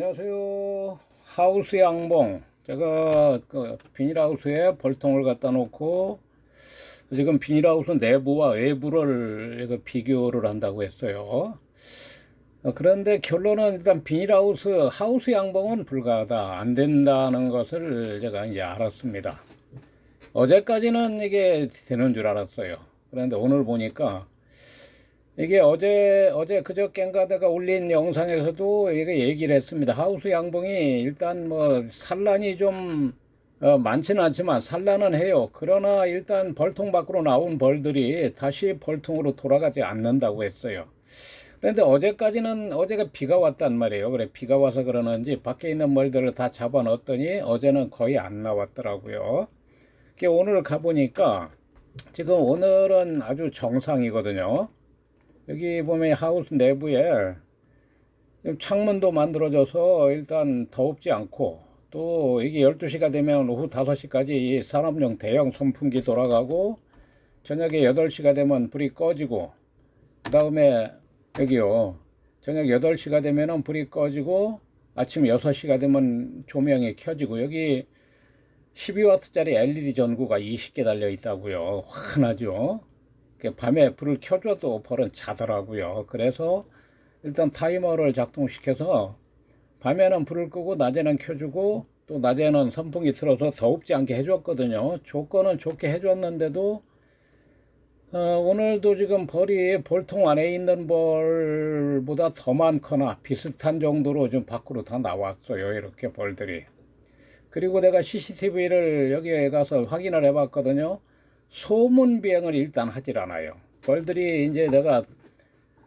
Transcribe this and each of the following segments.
안녕하세요. 하우스 양봉. 제가 그 비닐하우스에 벌통을 갖다 놓고 지금 비닐하우스 내부와 외부를 비교를 한다고 했어요. 어, 그런데 결론은 일단 비닐하우스 하우스 양봉은 불가하다 안 된다는 것을 제가 이제 알았습니다. 어제까지는 이게 되는 줄 알았어요. 그런데 오늘 보니까 이게 어제 어제 그저께인가 내가 올린 영상에서도 이게 얘기를 했습니다. 하우스 양봉이 일단 뭐 산란이 좀 어, 많지는 않지만 산란은 해요. 그러나 일단 벌통 밖으로 나온 벌들이 다시 벌통으로 돌아가지 않는다고 했어요. 그런데 어제까지는 어제가 비가 왔단 말이에요. 그래 비가 와서 그러는지 밖에 있는 벌들을 다 잡아 넣었더니 어제는 거의 안 나왔더라고요. 오늘 가보니까 지금 오늘은 아주 정상이거든요. 여기 보면 하우스 내부에 창문도 만들어져서 일단 더웁지 않고 또 이게 12시가 되면 오후 5시까지 산업용 대형 선풍기 돌아가고 저녁에 8시가 되면 불이 꺼지고 그 다음에 여기요. 저녁 8시가 되면 불이 꺼지고 아침 6시가 되면 조명이 켜지고 여기 12W짜리 LED 전구가 20개 달려 있다고요. 환하죠 밤에 불을 켜줘도 벌은 자더라고요. 그래서 일단 타이머를 작동시켜서 밤에는 불을 끄고 낮에는 켜주고 또 낮에는 선풍기 틀어서 더웁지 않게 해줬거든요. 조건은 좋게 해줬는데도 어, 오늘도 지금 벌이 볼통 안에 있는 벌보다 더 많거나 비슷한 정도로 좀 밖으로 다 나왔어요. 이렇게 벌들이. 그리고 내가 CCTV를 여기에 가서 확인을 해봤거든요. 소문 비행을 일단 하질 않아요. 벌들이 이제 내가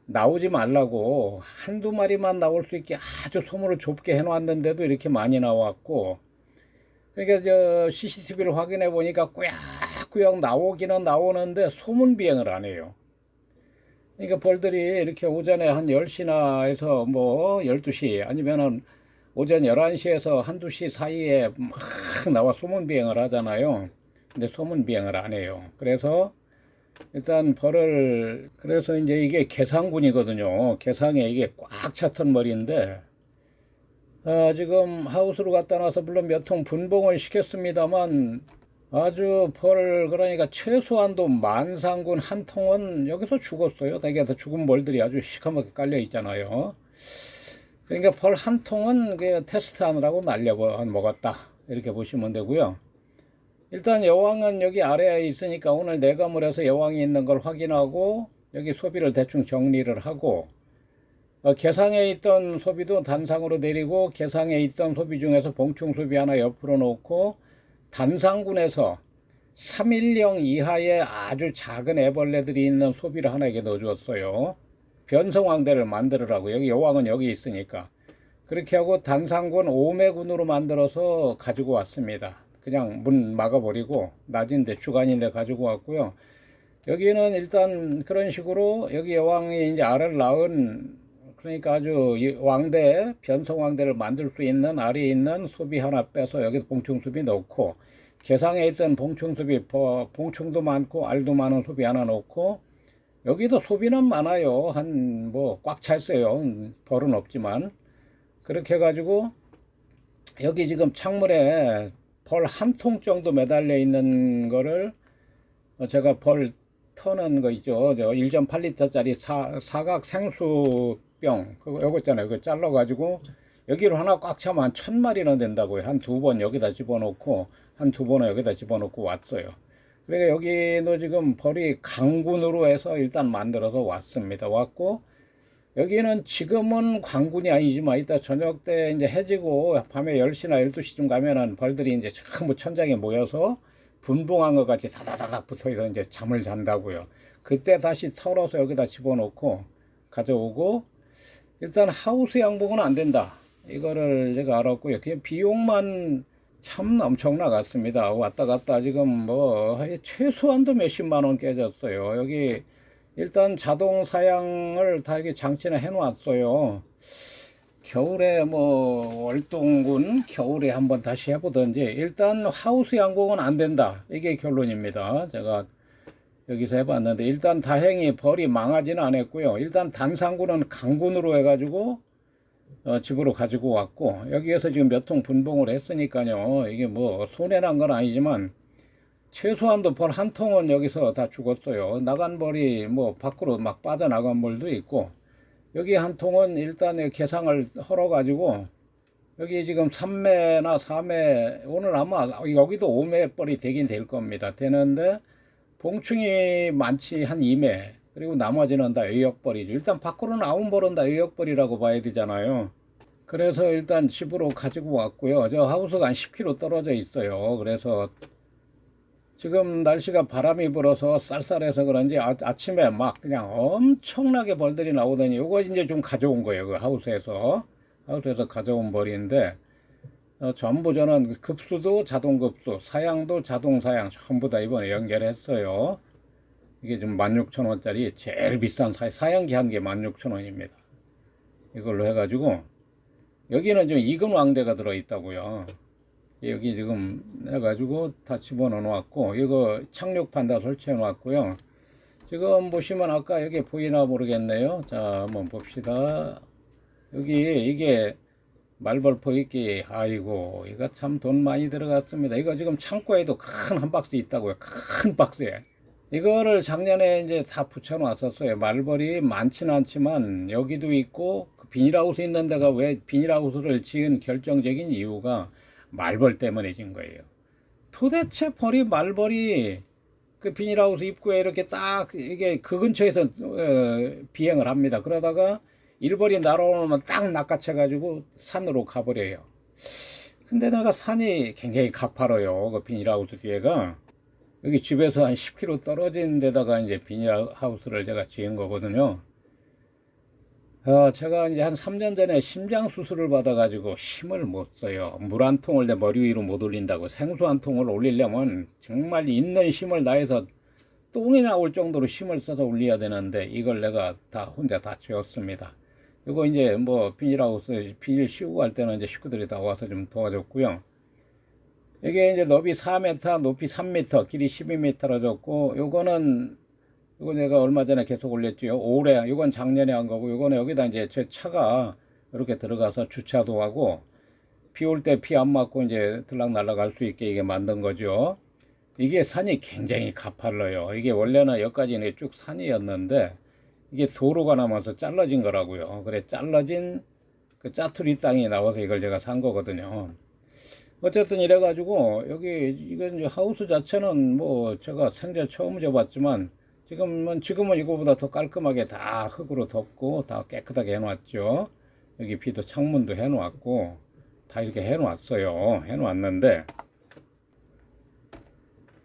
나오지 말라고 한두 마리만 나올 수 있게 아주 소문을 좁게 해놨는데도 이렇게 많이 나왔고 그러니까 저 CCTV를 확인해 보니까 꾸역꾸역 나오기는 나오는데 소문 비행을 안 해요. 그러니까 벌들이 이렇게 오전에 한 10시나 해서 뭐 12시 아니면은 오전 11시에서 한두 시 사이에 막 나와 소문 비행을 하잖아요. 근데 소문 비행을 안 해요. 그래서 일단 벌을 그래서 이제 이게 개상군이거든요. 개상에 이게 꽉 찼던 머리인데 아, 지금 하우스로 갖다 놔서 물론 몇 통 분봉을 시켰습니다만 아주 벌 그러니까 최소한도 만상군 한 통은 여기서 죽었어요. 대개서 죽은 벌들이 아주 시커멓게 깔려 있잖아요. 그러니까 벌 한 통은 그 테스트하느라고 날려 먹었다 이렇게 보시면 되고요. 일단 여왕은 여기 아래에 있으니까 오늘 내감을 해서 여왕이 있는 걸 확인하고 여기 소비를 대충 정리를 하고 어, 개상에 있던 소비도 단상으로 내리고 개상에 있던 소비 중에서 봉충 소비 하나 옆으로 놓고 단상군에서 3일령 이하의 아주 작은 애벌레들이 있는 소비를 하나 에게 넣어주었어요. 변성왕대를 만들으라고 여기 여왕은 여기 있으니까 그렇게 하고 단상군 오매군으로 만들어서 가지고 왔습니다. 그냥 문 막아버리고 낮인데 주간인데 가지고 왔고요. 여기는 일단 그런 식으로 여기 여왕이 이제 알을 낳은 그러니까 아주 왕대 변성 왕대를 만들 수 있는 알이 있는 소비 하나 빼서 여기 봉충 수비 넣고 개상에 있던 봉충 수비 봉충도 많고 알도 많은 소비 하나 넣고 여기도 소비는 많아요. 한 뭐 꽉 차 있어요. 벌은 없지만. 그렇게 해가지고 여기 지금 창문에 벌 한 통 정도 매달려 있는 거를 어, 제가 벌 터는 거 있죠. 저 1.8리터짜리 사, 사각 생수병 그거 요거 있잖아요. 그거 잘라 가지고 여기로 하나 꽉 차면 한 천 마리나 된다고요. 한 두 번 여기다 집어넣고 한 두 번은 여기다 집어넣고 왔어요. 그러니까 여기도 지금 벌이 강군으로 해서 일단 만들어서 왔습니다. 왔고 여기는 지금은 광군이 아니지만 이따 저녁 때 이제 해지고 밤에 10시나 12시쯤 가면은 벌들이 이제 전부 천장에 모여서 분봉한 것 같이 다다다닥 붙어서 이제 잠을 잔다고요. 그때 다시 털어서 여기다 집어넣고 가져오고 일단 하우스 양봉은 안 된다. 이거를 제가 알았고요. 그냥 비용만 참 엄청 나갔습니다. 왔다 갔다 지금 뭐 최소한도 몇십만 원 깨졌어요. 여기 일단 자동 사양을 다 이렇게 장치나 해놓았어요. 겨울에 뭐 월동군 겨울에 한번 다시 해보든지 일단 하우스 양봉은 안 된다. 이게 결론입니다. 제가 여기서 해봤는데 일단 다행히 벌이 망하지는 않았고요. 일단 단상군은 강군으로 해가지고 어, 집으로 가지고 왔고 여기에서 지금 몇 통 분봉을 했으니까요. 이게 뭐 손해난 건 아니지만 최소한도 벌 한 통은 여기서 다 죽었어요. 나간 벌이 뭐 밖으로 막 빠져나간 벌도 있고 여기 한 통은 일단 계상을 헐어가지고 여기 지금 3매나 4매 오늘 아마 여기도 5매 벌이 되긴 될 겁니다. 되는데 봉충이 많지 한 2매 그리고 나머지는 다 의역벌이죠. 일단 밖으로 나온 벌은 다 의역벌이라고 봐야 되잖아요. 그래서 일단 집으로 가지고 왔고요. 저 하우스가 한 10km 떨어져 있어요. 그래서 지금 날씨가 바람이 불어서 쌀쌀해서 그런지 아, 아침에 막 그냥 엄청나게 벌들이 나오더니 요거 이제 좀 가져온 거예요. 그 하우스에서. 하우스에서 가져온 벌인데 어, 전부 저는 급수도 자동 급수, 사양도 자동 사양 전부 다 이번에 연결했어요. 이게 지금 16,000원짜리 제일 비싼 사, 사양기 한 개 16,000원입니다. 이걸로 해가지고 여기는 지금 이근 왕대가 들어 있다고요. 여기 지금 해가지고 다 집어넣어 놨고 이거 착륙판 다 설치해 놨고요. 지금 보시면 아까 여기 보이나 모르겠네요. 자 한번 봅시다. 여기 이게 말벌포 있기 아이고 이거 참 돈 많이 들어갔습니다. 이거 지금 창고에도 큰 한 박스 있다고요. 큰 박스에. 이거를 작년에 이제 다 붙여 놨었어요. 말벌이 많지는 않지만 여기도 있고 그 비닐하우스 있는 데가 왜 비닐하우스를 지은 결정적인 이유가 말벌 때문에 진 거예요. 도대체 벌이 말벌이 그 비닐하우스 입구에 이렇게 딱 이게 그 근처에서 어, 비행을 합니다. 그러다가 일벌이 날아오면 딱 낚아채가지고 산으로 가버려요. 근데 내가 산이 굉장히 가파뤄요. 그 비닐하우스 뒤에가. 여기 집에서 한 10km 떨어진 데다가 이제 비닐하우스를 제가 지은 거거든요. 어, 제가 이제 한 3년 전에 심장 수술을 받아가지고 힘을 못 써요. 물 한 통을 내 머리 위로 못 올린다고. 생수 한 통을 올리려면 정말 있는 힘을 다해서 똥이 나올 정도로 힘을 써서 올려야 되는데 이걸 내가 다 혼자 다 채웠습니다. 이거 이제 뭐 비닐하우스 비닐 씌우고 할 때는 이제 식구들이 다 와서 좀 도와줬고요. 이게 이제 너비 4m, 높이 3m, 길이 12m라 줬고 요거는 이거 내가 얼마 전에 계속 올렸지요. 올해 이건 작년에 한 거고 이거는 여기다 이제 제 차가 이렇게 들어가서 주차도 하고 비 올 때 비 안 맞고 이제 들락 날아갈 수 있게 이게 만든 거죠. 이게 산이 굉장히 가팔러요. 이게 원래는 여기까지는 쭉 산이었는데 이게 도로가 나면서 잘라진 거라고요. 그래 잘라진 그 짜투리 땅이 나와서 이걸 제가 산 거거든요. 어쨌든 이래가지고 여기 이건 하우스 자체는 뭐 제가 생전 처음 접봤지만 지금은 지금은 이거보다 더 깔끔하게 다 흙으로 덮고 다 깨끗하게 해놨죠. 여기 비도 창문도 해놓았고 다 이렇게 해놓았어요. 해놓았는데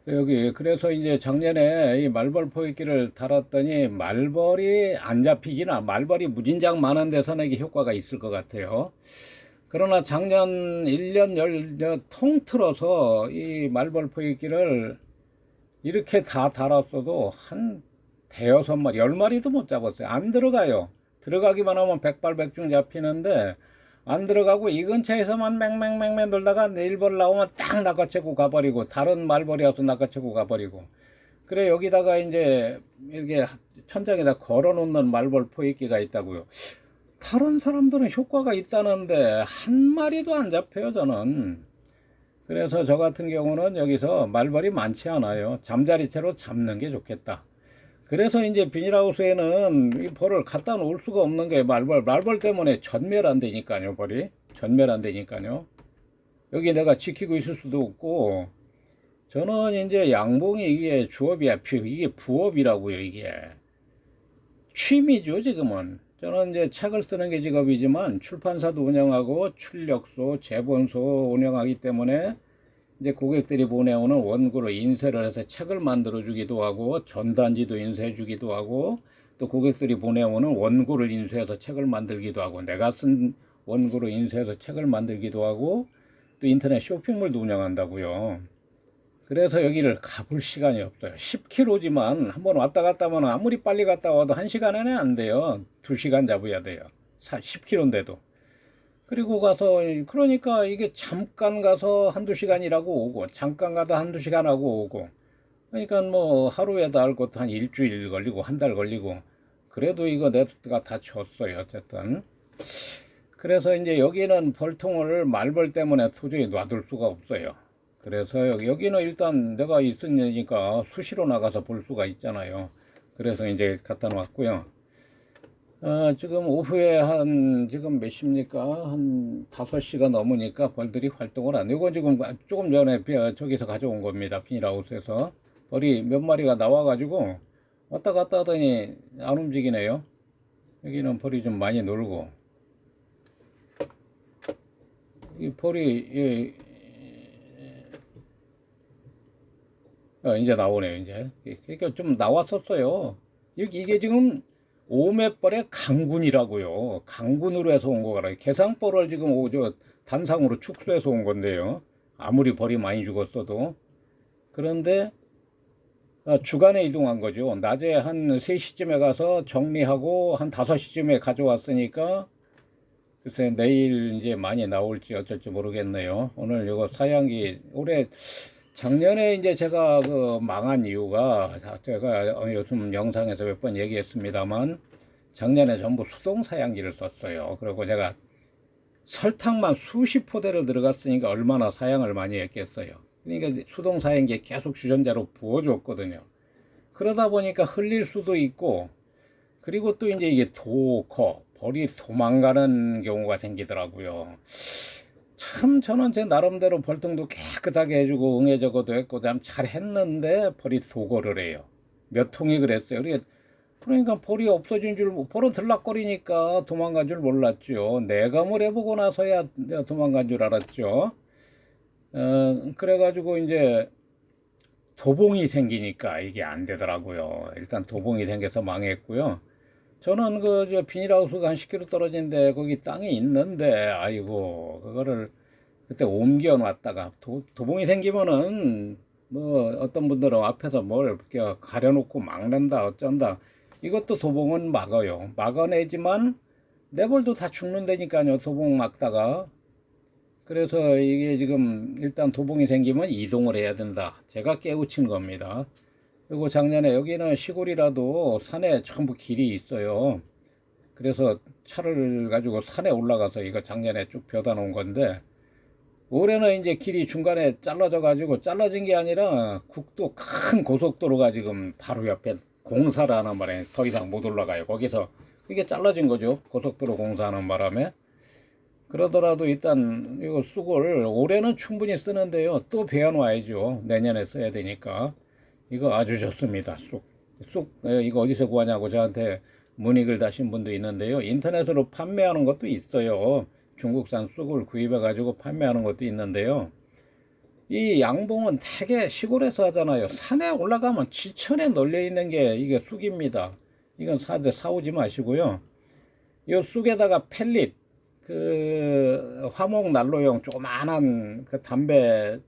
여기 그래서 이제 작년에 이 말벌 포획기를 달았더니 말벌이 안 잡히기나 말벌이 무진장 많은 데서는 이게 효과가 있을 것 같아요. 그러나 작년 1년 열 통틀어서 이 말벌 포획기를 이렇게 다 달았어도 한 대여섯 마리, 열 마리도 못 잡았어요. 안 들어가요. 들어가기만 하면 백발백중 잡히는데 안 들어가고 이 근처에서만 맹맹맹맹 돌다가 내일벌 나오면 딱 낚아채고 가버리고 다른 말벌이 와서 낚아채고 가버리고 그래 여기다가 이제 이렇게 천장에다 걸어놓는 말벌 포획기가 있다고요. 다른 사람들은 효과가 있다는데 한 마리도 안 잡혀요 저는. 그래서 저 같은 경우는 여기서 말벌이 많지 않아요. 잠자리채로 잡는 게 좋겠다. 그래서 이제 비닐하우스에는 이 벌을 갖다 놓을 수가 없는 게 말벌, 말벌 때문에 전멸 안 되니까요, 벌이. 전멸 안 되니까요. 여기 내가 지키고 있을 수도 없고, 저는 이제 양봉이 이게 주업이야, 이게 부업이라고요, 이게. 취미죠, 지금은. 저는 이제 책을 쓰는 게 직업이지만 출판사도 운영하고 출력소, 재본소 운영하기 때문에 이제 고객들이 보내오는 원고를 인쇄를 해서 책을 만들어 주기도 하고 전단지도 인쇄해 주기도 하고 또 고객들이 보내오는 원고를 인쇄해서 책을 만들기도 하고 내가 쓴 원고로 인쇄해서 책을 만들기도 하고 또 인터넷 쇼핑몰도 운영한다고요. 그래서 여기를 가볼 시간이 없어요. 10km지만 한번 왔다 갔다 하면 아무리 빨리 갔다 와도 1시간 안에 안 돼요. 2시간 잡아야 돼요. 10km인데도. 그리고 가서 그러니까 이게 잠깐 가서 한두 시간이라고 오고 잠깐 가다 한두 시간 하고 오고 그러니까 뭐 하루에 다 할 것도 한 일주일 걸리고 한 달 걸리고 그래도 이거 내가 다 줬어요 어쨌든 그래서 이제 여기는 벌통을 말벌 때문에 도저히 놔둘 수가 없어요. 그래서 여기- 여기는 일단 내가 있으니까 수시로 나가서 볼 수가 있잖아요. 그래서 이제 갖다 놨고요. 어, 지금 오후에 한 지금 몇 시입니까? 한 5시가 넘으니까 벌들이 활동을 안. 이건 지금 조금 전에 비- 저기서 가져온 겁니다. 비닐하우스에서. 벌이 몇 마리가 나와 가지고 왔다 갔다 하더니 안 움직이네요. 여기는 벌이 좀 많이 놀고. 이 벌이, 예, 어, 이제 나오네요, 이제. 그러니까 좀 나왔었어요. 여기, 이게 지금 오매벌의 강군이라고요. 강군으로 해서 온 거라. 개상벌을 지금 오, 저, 단상으로 축소해서 온 건데요. 아무리 벌이 많이 죽었어도. 그런데, 어, 주간에 이동한 거죠. 낮에 한 3시쯤에 가서 정리하고 한 5시쯤에 가져왔으니까 글쎄 내일 이제 많이 나올지 어쩔지 모르겠네요. 오늘 이거 사양기 올해 작년에 이제 제가 그 망한 이유가 자- 제가 어, 요즘 영상에서 몇 번 얘기했습니다만 작년에 전부 수동 사양기를 썼어요. 그리고 제가 설탕만 수십 포대를 들어갔으니까 얼마나 사양을 많이 했겠어요. 그러니까 수동 사양기에 계속 주전자로 부어줬거든요. 그러다 보니까 흘릴 수도 있고 그리고 또 이제 이게 도커 벌이 도망가는 경우가 생기더라고요. 참 저는 제 나름대로 벌통도 깨끗하게 해주고 응애적어도 했고 참 잘했는데 벌이 도거를 해요. 몇 통이 그랬어요. 그러니까 그러니까 벌이 없어진 줄 벌은 들락거리니까 도망간 줄 몰랐죠. 내감을 해보고 나서야 도망간 줄 알았죠. 어, 그래가지고 이제 도봉이 생기니까 이게 안 되더라고요. 일단 도봉이 생겨서 망했고요. 저는 그 저 비닐하우스가 한 10km 떨어진데 거기 땅이 있는데 아이고 그거를 그때 옮겨 놨다가 도, 도봉이 생기면은 뭐 어떤 분들은 앞에서 뭘 이렇게 가려놓고 막는다 어쩐다 이것도 도봉은 막아요. 막아내지만 내벌도 다 죽는다니까요. 도봉 막다가 그래서 이게 지금 일단 도봉이 생기면 이동을 해야 된다. 제가 깨우친 겁니다. 그리고 작년에 여기는 시골이라도 산에 전부 길이 있어요. 그래서 차를 가지고 산에 올라가서 이거 작년에 쭉 벼다 놓은 건데 올해는 이제 길이 중간에 잘라져 가지고 잘라진 게 아니라 국도 큰 고속도로가 지금 바로 옆에 공사를 하는 바람에 더 이상 못 올라가요. 거기서 그게 잘라진 거죠. 고속도로 공사하는 바람에. 그러더라도 일단 이거 쑥을 올해는 충분히 쓰는데요. 또 배워놔야죠. 내년에 써야 되니까. 이거 아주 좋습니다. 쑥. 쑥, 에, 이거 어디서 구하냐고 저한테 문의글 다신 분도 있는데요. 인터넷으로 판매하는 것도 있어요. 중국산 쑥을 구입해 가지고 판매하는 것도 있는데요. 이 양봉은 되게 시골에서 하잖아요. 산에 올라가면 지천에 널려 있는 게 이게 쑥입니다. 이건 사, 사오지 마시고요. 이 쑥에다가 펠릿, 그 화목 난로용 조그만한 그 담배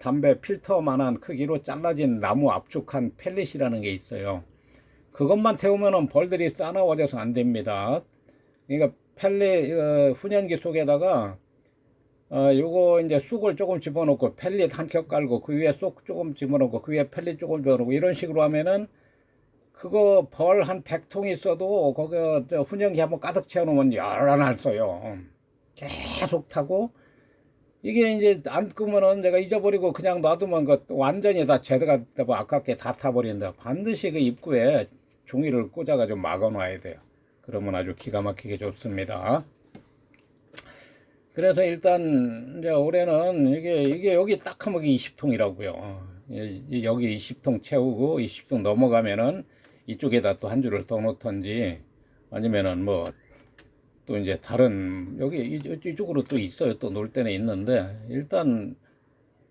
담배 필터만한 크기로 잘라진 나무 압축한 펠릿이라는 게 있어요. 그것만 태우면은 벌들이 싸나워져서 안 됩니다. 그러니까 펠릿 어, 훈연기 속에다가 어, 요거 이제 쑥을 조금 집어넣고 펠릿 한 겹 깔고 그 위에 쑥 조금 집어넣고 그 위에 펠릿 조금 집어넣고 이런 식으로 하면은 그거 벌한 100통 있어도 거기 저 훈연기 한번 가득 채워놓으면 여러 날 써요. 계속 타고 이게 이제 안 끄면은 내가 잊어버리고 그냥 놔두면 그 완전히 다 제대가 되고 아깝게 다 타버린다. 반드시 그 입구에 종이를 꽂아가지고 막아놔야 돼요. 그러면 아주 기가 막히게 좋습니다. 그래서 일단 이제 올해는 이게 이게 여기 딱 하면 20통이라고요. 여기 20통 채우고 20통 넘어가면은 이쪽에다 또 한 줄을 더 놓던지 아니면은 뭐 또 이제 다른 여기 이- 이쪽으로 또 있어요. 또 놀 때는 있는데 일단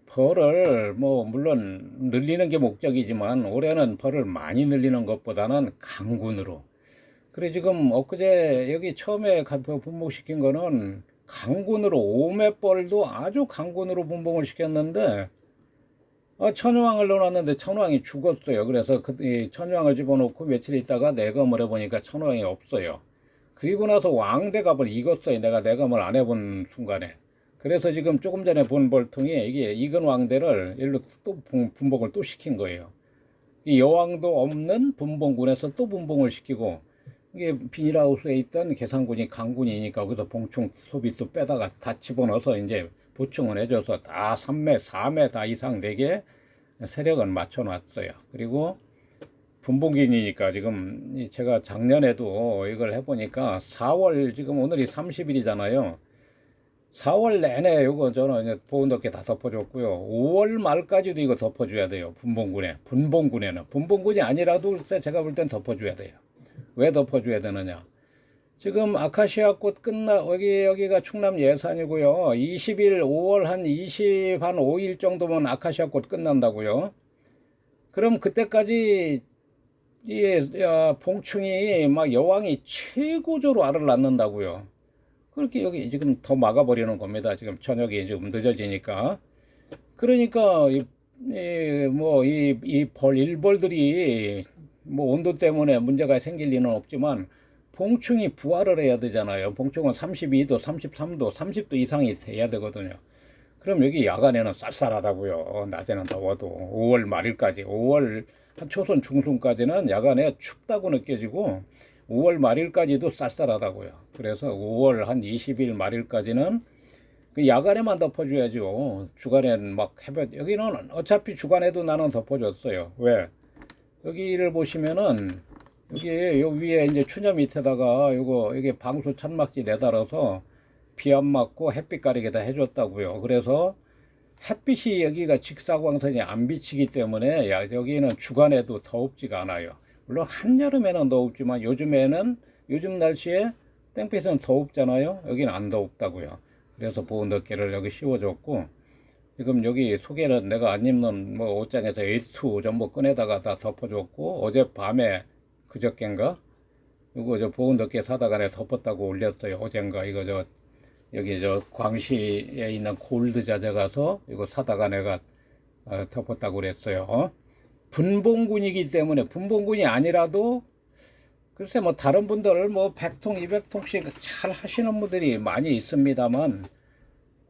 벌을 뭐 물론 늘리는 게 목적이지만 올해는 벌을 많이 늘리는 것보다는 강군으로. 그래 지금 엊그제 여기 처음에 가- 분봉시킨 거는 강군으로 오매벌도 아주 강군으로 분봉을 시켰는데 아, 천왕을 넣어놨는데 천왕이 죽었어요. 그래서 그, 이 천왕을 집어넣고 며칠 있다가 내검을 해보니까 천왕이 없어요. 그리고 나서 왕대갑을 익었어요. 내가 내검을 안 해본 순간에. 그래서 지금 조금 전에 본 벌통이 이게 익은 왕대를 일로 또 분- 분봉을 또 시킨 거예요. 이 여왕도 없는 분봉군에서 또 분봉을 시키고 이게 비닐하우스에 있던 개상군이 강군이니까 거기서 봉충 소비 또 빼다가 다 집어넣어서 이제 보충을 해줘서 다 3매, 4매 다 이상 되게 세력을 맞춰놨어요. 그리고 분봉기니까 지금 이 제가 작년에도 이걸 해보니까 4월 지금 오늘이 30일이잖아요. 4월 내내 이거 저는 보온덮개 다 덮어줬고요. 5월 말까지도 이거 덮어줘야 돼요. 분봉군에. 분봉군에는. 분봉군이 아니라도 제가 볼 땐 덮어줘야 돼요. 왜 덮어줘야 되느냐. 지금 아카시아 꽃 끝나, 여기, 여기가 충남 예산이고요. 20일, 5월 한 20, 한 5일 정도면 아카시아 꽃 끝난다고요. 그럼 그때까지 이 야, 봉충이 막 여왕이 최고조로 알을 낳는다고요. 그렇게 여기 지금 더 막아버리는 겁니다. 지금 저녁이 좀 늦어지니까. 그러니까 이뭐 이 이 벌 일벌들이 뭐 온도 때문에 문제가 생길 리는 없지만 봉충이 부활을 해야 되잖아요. 봉충은 32도, 33도, 30도 이상이 돼야 되거든요. 그럼 여기 야간에는 쌀쌀하다고요. 낮에는 더워도 5월 말일까지, 5월 한 초선 중순까지는 야간에 춥다고 느껴지고 5월 말일까지도 쌀쌀하다고요. 그래서 5월 한 20일 말일까지는 그 야간에만 덮어줘야죠. 주간에는 막 해변 여기는 어차피 주간에도 나는 덮어줬어요. 왜? 여기를 보시면은 여기 요 위에 이제 추녀 밑에다가 요거 이게 방수 천막지 내달아서 비 안 맞고 햇빛 가리게 다 해줬다고요. 그래서 햇빛이 여기가 직사광선이 안 비치기 때문에 야, 여기는 주간에도 더웁지가 않아요. 물론 한여름에는 더웁지만 요즘에는 요즘 날씨에 땡볕은 더웁잖아요. 여기는 안 더웁다고요. 그래서 보온 덮개를 여기 씌워줬고 지금 여기 소개는 내가 안 입는 뭐 옷장에서 A2 전부 꺼내다가 다 덮어줬고 어젯밤에 그저께인가 이거 저 보온 덮개 사다가 내 덮었다고 올렸어요. 어젠가 이거 저 여기 저 광시에 있는 골드 자재 가서 이거 사다가 내가 어, 덮었다고 그랬어요. 분봉군이기 때문에 분봉군이 아니라도 글쎄 뭐 다른 분들 뭐 100통, 200통씩 잘 하시는 분들이 많이 있습니다만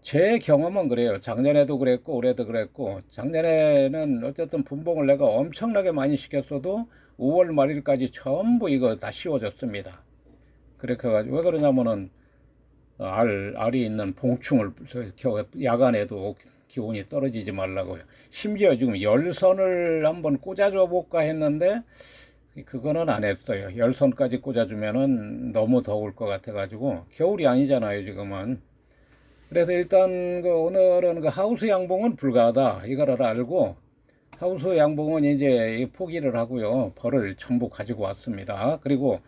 제 경험은 그래요. 작년에도 그랬고 올해도 그랬고 작년에는 어쨌든 분봉을 내가 엄청나게 많이 시켰어도 5월 말일까지 전부 이거 다 씌워졌습니다. 그렇게 해가지고 왜 그러냐면은 알, 알이 있는 봉충을 야간에도 기온이 떨어지지 말라고요. 심지어 지금 열선을 한번 꽂아줘 볼까 했는데 그거는 안 했어요. 열선까지 꽂아주면은 너무 더울 것 같아가지고 겨울이 아니잖아요 지금은. 그래서 일단 그 오늘은 그 하우스 양봉은 불가하다 이거를 알고 하우스 양봉은 이제 포기를 하고요 벌을 전부 가지고 왔습니다. 그리고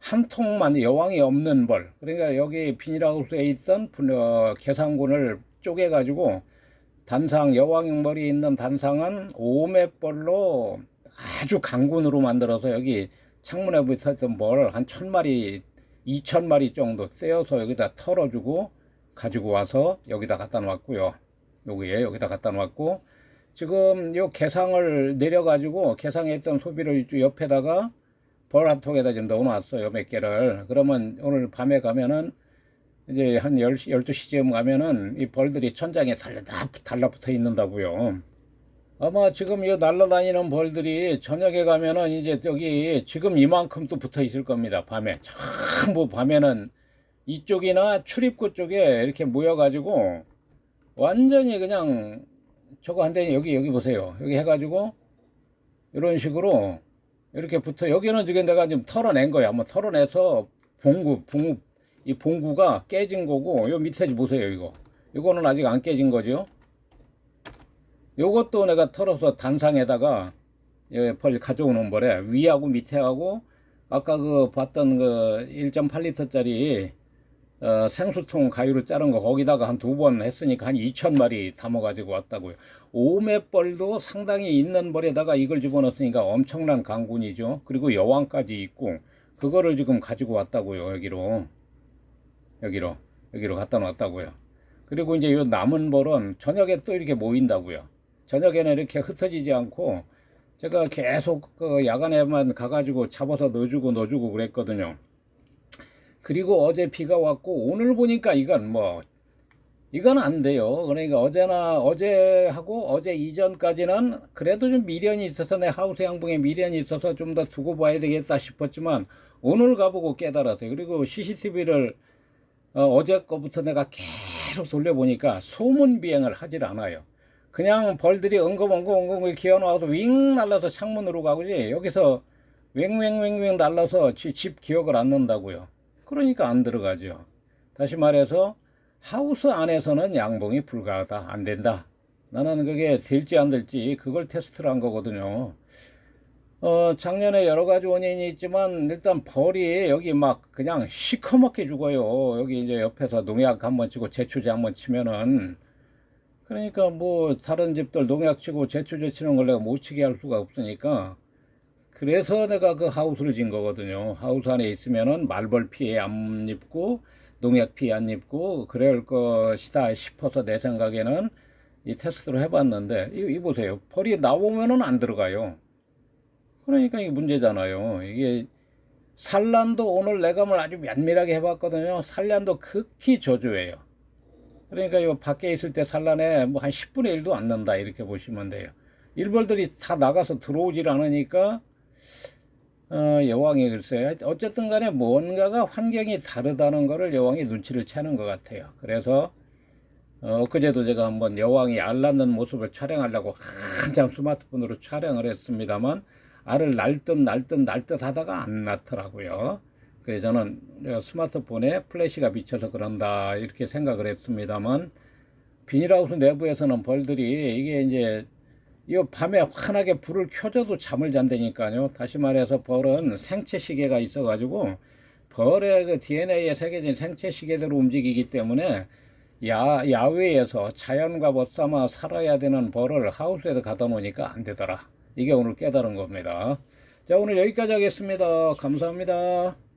한 통만 여왕이 없는 벌 그러니까 여기 비닐하우스에 있던 어, 개상군을 쪼개 가지고 단상 여왕머리 있는 단상은 오매벌로 아주 강군으로 만들어서 여기 창문에 붙었던 벌 한 천 마리 이천 마리 정도 떼어서 여기다 털어주고 가지고 와서 여기다 갖다 놨고요. 여기에 여기다 갖다 놨고 지금 요 개상을 내려 가지고 개상에 있던 소비를 옆에다가 벌한 통에다 지금 넣어 놨어요. 몇 개를. 그러면 오늘 밤에 가면은 이제 한 10시, 12시쯤 가면은 이 벌들이 천장에 달라, 달라붙어 있는다고요. 아마 지금 이 날라다니는 벌들이 저녁에 가면은 이제 저기 지금 이만큼 또 붙어 있을 겁니다. 밤에. 전부 밤에는 이쪽이나 출입구 쪽에 이렇게 모여가지고 완전히 그냥 저거 한 대 여기 여기 보세요. 여기 해가지고 이런 식으로 이렇게 붙어 여기는 지금 내가 지금 털어낸 거야. 한번 털어내서 봉구 봉구 이 봉구가 깨진 거고 요 밑에 보세요 이거 이거는 아직 안 깨진 거죠. 요것도 내가 털어서 단상에다가 벌 가져오는 거래 위하고 밑에하고 아까 그 봤던 그 1.8리터짜리 어, 생수통 가위로 자른 거 거기다가 한 두 번 했으니까 한 2천 마리 담아 가지고 왔다고요. 오매벌도 상당히 있는 벌에다가 이걸 집어넣었으니까 엄청난 강군이죠. 그리고 여왕까지 있고 그거를 지금 가지고 왔다고요. 여기로 여기로 여기로 갖다 놨다고요. 그리고 이제 요 남은 벌은 저녁에 또 이렇게 모인다고요. 저녁에는 이렇게 흩어지지 않고 제가 계속 그 야간에만 가가지고 잡아서 넣어주고 넣어주고 그랬거든요. 그리고 어제 비가 왔고 오늘 보니까 이건 뭐 이건 안 돼요. 그러니까 어제나 어제하고 어제 이전까지는 그래도 좀 미련이 있어서 내 하우스 양봉에 미련이 있어서 좀 더 두고 봐야 되겠다 싶었지만 오늘 가보고 깨달았어요. 그리고 CCTV를 어, 제 거부터 내가 계속 돌려보니까 소문 비행을 하질 않아요. 그냥 벌들이 엉금엉금 엉금 기어나와서 윙 날라서 창문으로 가고지 여기서 웽웽웽웽 날라서 지- 집 기억을 안 난다고요. 그러니까 안 들어가죠. 다시 말해서 하우스 안에서는 양봉이 불가하다. 안 된다. 나는 그게 될지 안 될지 그걸 테스트를 한 거거든요. 어, 작년에 여러 가지 원인이 있지만 일단 벌이 여기 막 그냥 시커멓게 죽어요. 여기 이제 옆에서 농약 한번 치고 제초제 한번 치면은 그러니까 뭐 다른 집들 농약 치고 제초제 치는 걸 내가 못 치게 할 수가 없으니까 그래서 내가 그 하우스를 진 거거든요. 하우스 안에 있으면은 말벌 피해 안 입고 농약 피해 안 입고 그럴 것이다 싶어서 내 생각에는 이 테스트를 해봤는데 이, 이 보세요. 벌이 나오면은 안 들어가요. 그러니까 이게 문제잖아요. 이게 산란도 오늘 내감을 아주 면밀하게 해봤거든요. 산란도 극히 저조해요. 그러니까 요 밖에 있을 때 산란에 뭐 한 10분의 1도 안 난다 이렇게 보시면 돼요. 일벌들이 다 나가서 들어오질 않으니까 어, 여왕이 글쎄요. 어쨌든 간에 뭔가가 환경이 다르다는 거를 여왕이 눈치를 채는 것 같아요. 그래서 어, 엊그제도 제가 한번 여왕이 알 낳는 모습을 촬영하려고 한참 스마트폰으로 촬영을 했습니다만 알을 날듯 날듯 날듯 하다가 안 낳더라고요. 그래서 저는 스마트폰에 플래시가 비쳐서 그런다 이렇게 생각을 했습니다만 비닐하우스 내부에서는 벌들이 이게 이제 이 밤에 환하게 불을 켜줘도 잠을 잔다니까요. 다시 말해서 벌은 생체 시계가 있어가지고 벌의 그 DNA에 새겨진 생체 시계대로 움직이기 때문에 야, 야외에서 자연과 벗삼아 살아야 되는 벌을 하우스에서 가다 놓으니까 안 되더라. 이게 오늘 깨달은 겁니다. 자, 오늘 여기까지 하겠습니다. 감사합니다.